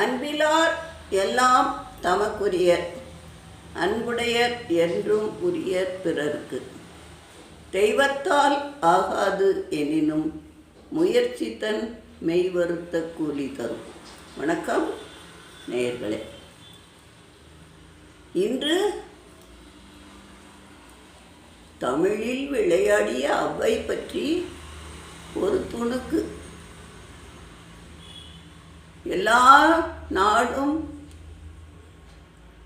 அன்பிலார் எல்லாம் தமக்குரியர் அன்புடையர் என்றும் உரியர் பிறர்க்கு. தெய்வத்தால் ஆகாது எனினும் முயற்சி தன் மெய்வருத்த கூலி தரும். வணக்கம் நேயர்களே. இன்று தமிழில் விளையாடிய அவ்வை பற்றி ஒரு துணுக்கு. எல்லா நாடும்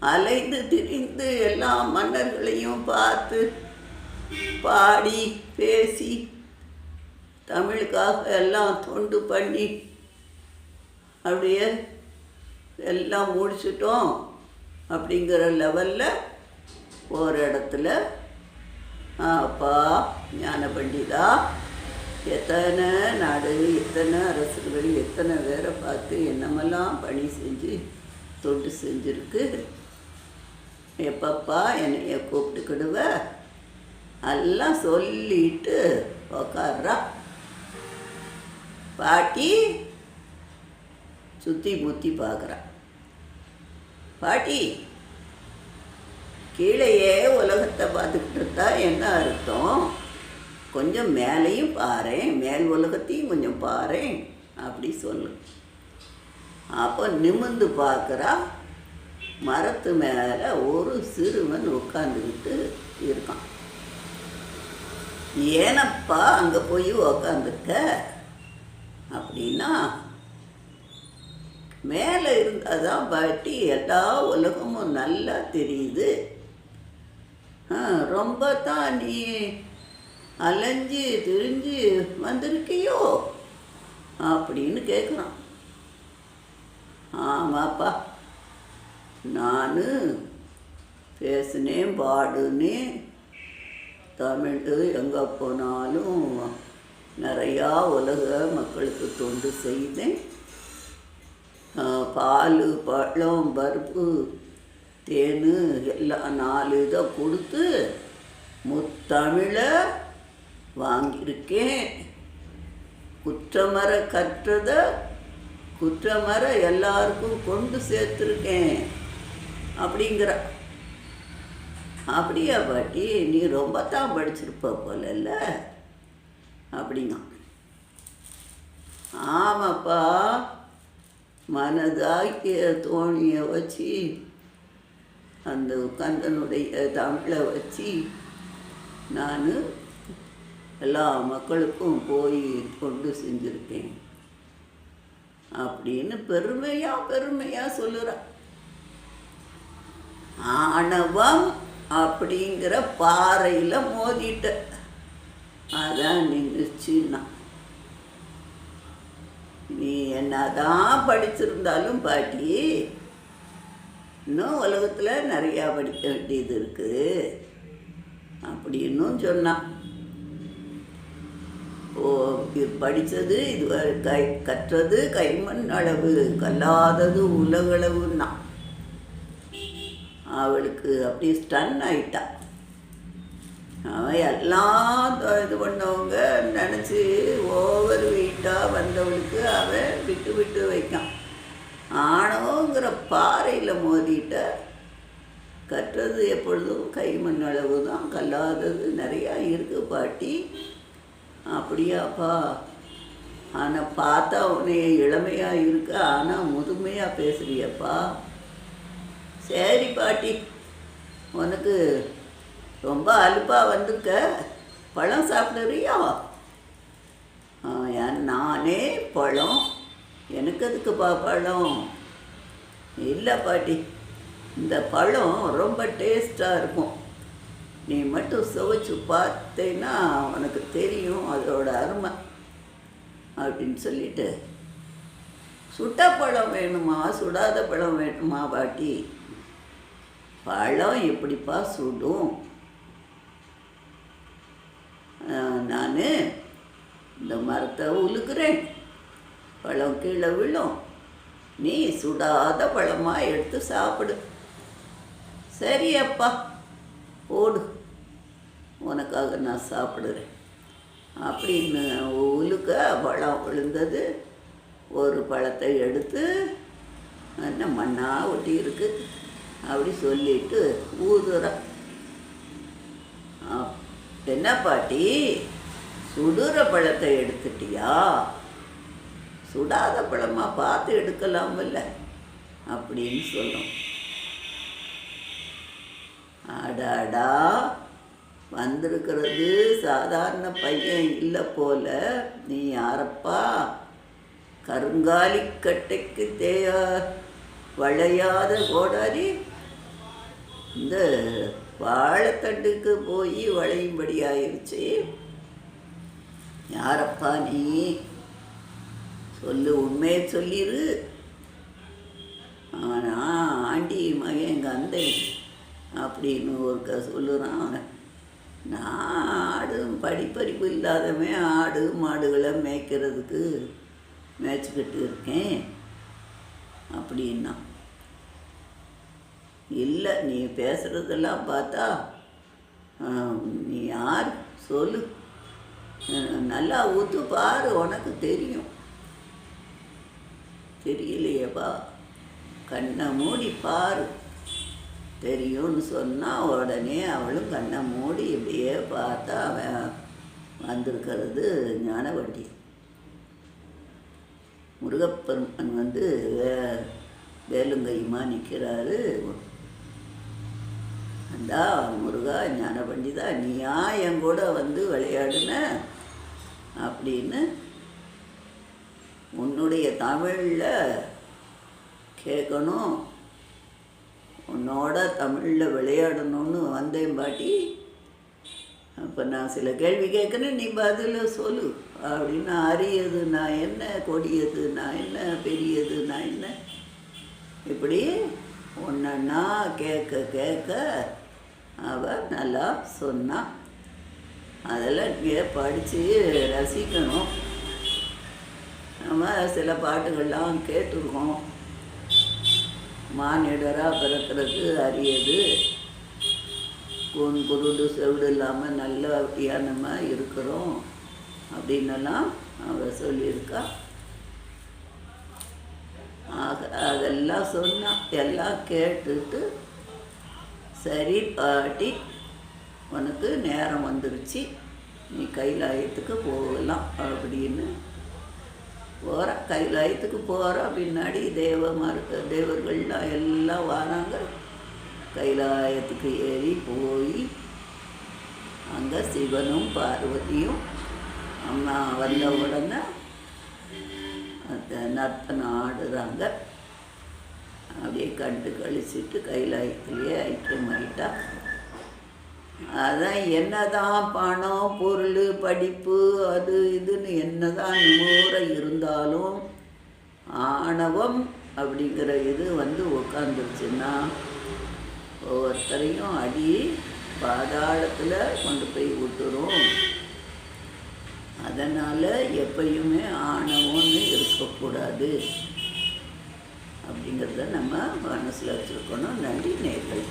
அலைந்து திரிந்து எல்லா மன்னர்களையும் பார்த்து பாடி பேசி தமிழுக்காக எல்லாம் தொண்டு பண்ணி அப்படியே எல்லாம் முடிச்சிட்டோம் அப்படிங்கிற லெவலில் ஒரு இடத்துல அப்பா ஞான பண்டிதா எத்தனை நாடு எத்தனை அரசுகள் எத்தனை பேரை பார்த்து என்னமெல்லாம் பணி செஞ்சு தொண்டு செஞ்சுருக்கு? எப்பப்பா என்னைய கூப்பிட்டுக்கிடுவ எல்லாம் சொல்லிட்டு உக்காடுறா பாட்டி சுற்றி முத்தி பார்க்குறா பாட்டி கீழேயே உலகத்தை பார்த்துக்கிட்டு இருந்தா என்ன அர்த்தம்? கொஞ்சம் மேலேயும் பாரேன் மேல் உலகத்தையும் கொஞ்சம் பாரேன் அப்படி சொல்லு. அப்போ நிமிர்ந்து பார்க்குறா மரத்து மேலே ஒரு சிறுவன் உட்காந்துக்கிட்டு இருக்கான். ஏனப்பா அங்கே போய் உக்காந்துருக்க? அப்படின்னா மேலே இருந்தால் தான் பாட்டி எல்லா உலகமும் நல்லா தெரியுது. ஆ, ரொம்ப தான் நீ அலைஞ்சு திரிஞ்சு வந்திருக்கியோ? அப்படின்னு கேட்குறான் ஆமாப்பா நான் பேசினேன் பாடுனேன். தமிழ் எங்கே போனாலும் நிறையா உலக மக்களுக்கு தொண்டு செய்தேன். பால் பழம் பருப்பு தேன் எல்லாம் நாலு இதை கொடுத்து முத்தமிழை வாங்கியிருக்கேன். குற்றமர கற்றதை குற்றமர எல்லாருக்கும் கொண்டு சேர்த்துருக்கேன். அப்படிங்கிற அப்படியா பாட்டி நீ ரொம்ப தான் படிச்சிருப்ப போலல்ல? அப்படிங்க ஆமாப்பா மனதாக்கிய தோணியை வச்சு அந்த கந்தனுடைய தமிழை வச்சு நான் எல்லா மக்களுக்கும் போய் கொண்டு செஞ்சுருக்கேன். அப்படின்னு பெருமையாக பெருமையாக சொல்லுறா. ஆணவம் அப்படிங்கிற பாறையில் மோதிட்ட. அதான் நின்றுச்சுன்னா நீ என்னதான் படிச்சிருந்தாலும் பாட்டி இன்னும் உலகத்தில் நிறையா படிக்க வேண்டியது இருக்குது அப்படின்னும் சொன்னான் படித்தது இது கை கற்றது கைமண் அளவு கல்லாதது உலகளவுன்னா அவளுக்கு அப்படி ஸ்டன் ஆயிட்டா. அவன் எல்லாம் இது பண்ணவங்க நினச்சி ஓவர் வெயிட்டாக வந்தவளுக்கு அவன் விட்டு விட்டு வைக்கான். ஆணவங்கிற பாறையில் மோதிட்ட கற்றது எப்பொழுதும் கைமண் அளவு தான் கல்லாதது நிறையா இருக்கு பாட்டி. அப்படியாப்பா? ஆனால் பார்த்தா உன்னைய இளமையாக இருக்க ஆனால் முதுமையாக பேசுறியப்பா. சரி பாட்டி உனக்கு ரொம்ப அலுப்பாக வந்திருக்க. பழம் சாப்பிடுறியா? ஏன் நானே பழம். எனக்கு அதுக்குப்பா பழம்? இல்லை பாட்டி இந்த பழம் ரொம்ப டேஸ்ட்டாக இருக்கும். நீ மட்டும் சுவைச்சு பார்த்தேன்னா உனக்கு தெரியும் அதோட அருமை அப்படின்னு சொல்லிட்டு. சுட்ட பழம் வேணுமா? சுடாத பழம் வேணுமா பாட்டி? பழம் எப்படிப்பா சுடும்? நான் இந்த மரத்தை உழுக்கிறேன் பழம் கீழே விழும். நீ சுடாத பழமாக எடுத்து சாப்பிடு. சரி அப்பா போடு. உனக்காக நான் சாப்பிடுறேன். அப்படின்னு உலுக்க பழம் விழுந்தது. ஒரு பழத்தை எடுத்து என்ன மண்ணாக ஒட்டி இருக்கு அப்படி சொல்லிட்டு ஊதுற என்ன பாட்டி? சுடுற பழத்தை எடுத்துட்டியா? சுடாத பழமாக பார்த்து எடுக்கலாமில்ல அப்படின்னு சொல்லும் அடாடா வந்திருக்கிறது. சாதாரண பையன் இல்லை போல. நீ யாரப்பா? கருங்காலி கட்டைக்கு தேயா? வளையாத கோடாரி? இந்த வாழைத்தண்டுக்கு போய் வளையும்படி ஆயிடுச்சு யாரப்பா நீ? சொல்லு உண்மையை சொல்லிடு ஆனா ஆண்டி மகன் கந்தை அப்படின்னு ஒருக்க சொல்லுறான். அவனை நான் ஆடும் படிப்பறிப்பு இல்லாதவன் ஆடு மாடுகளை மேய்க்கிறதுக்கு மேய்ச்சிக்கிட்டு இருக்கேன். அப்படின்னா. இல்லை நீ பேசுகிறதெல்லாம் பார்த்தா நீ யார்? சொல்லு. நல்லா ஊத்து பாரு உனக்கு தெரியும். தெரியலையேப்பா. கண்ணை மூடி பாரு. தெரியும்னு சொன்னால் உடனே அவளும் கண்ணை மூடி இப்படியே பார்த்தா அவன் வந்திருக்கிறது ஞானவட்டி முருகப்பெருமன் வந்து வே- வேலுங்கையுமா நிற்கிறாரு அந்தா முருகா ஞான பண்டிதா நீயா என் கூட வந்து விளையாடுன? அப்படின்னு உன்னுடைய தமிழில் கேட்கணும். உன்னோட தமிழில் விளையாடணும்னு வந்தேன் பாட்டி. அப்போ நான் சில கேள்வி கேட்குறேன் நீ பதில் சொல்லு. அப்படின்னு அரியது நான் என்ன கொடியது நான் என்ன பெரியது நான் என்ன? இப்படி ஒன்றா கேட்க கேட்க அவள் நல்லா சொன்னா. அதெல்லாம் நீங்கள் படித்து ரசிக்கணும். நம்ம சில பாட்டுகள்லாம் கேட்டிருக்கோம். மானிடராக பிறக்கிறது அரியது. கூன் குருடு செவிடு இல்லாமல் நல்ல நம்ம இருக்கிறோம் அப்படின்னெல்லாம் அவர் சொல்லியிருக்கா. ஆக அதெல்லாம் சொன்னால் எல்லாம் கேட்டுட்டு சரி பாட்டி உனக்கு நேரம் வந்துருச்சு. நீ கைலாயத்துக்கு போகலாம் அப்படின்னு போகிறோம் கைலாயத்துக்கு போகிறோம் பின்னாடி தேவமார் தேவர்கள்லாம் எல்லாம் வராங்க. கைலாயத்துக்கு ஏறி போய் அங்கே சிவனும் பார்வதியும் அம்மா வந்த உடனே அந்த நர்த்தனம் ஆடுறாங்க. அப்படியே கண்டு கழிச்சிட்டு கைலாயத்திலேயே ஐக்கியமாயிட்டா. அதான் என்னதான் பணம் பொருள் படிப்பு அது இதுன்னு என்னதான் நூற இருந்தாலும் ஆணவம் அப்படிங்கிற இது வந்து உட்காந்துருச்சுன்னா ஒவ்வொருத்தரையும் அடி பாதாளத்தில் கொண்டு போய் விட்டுரும். அதனால் எப்பயுமே ஆணவம்னு இருக்கக்கூடாது அப்படிங்கிறத நம்ம மனசில் வச்சுருக்கணும். நன்றி நேர்கள்.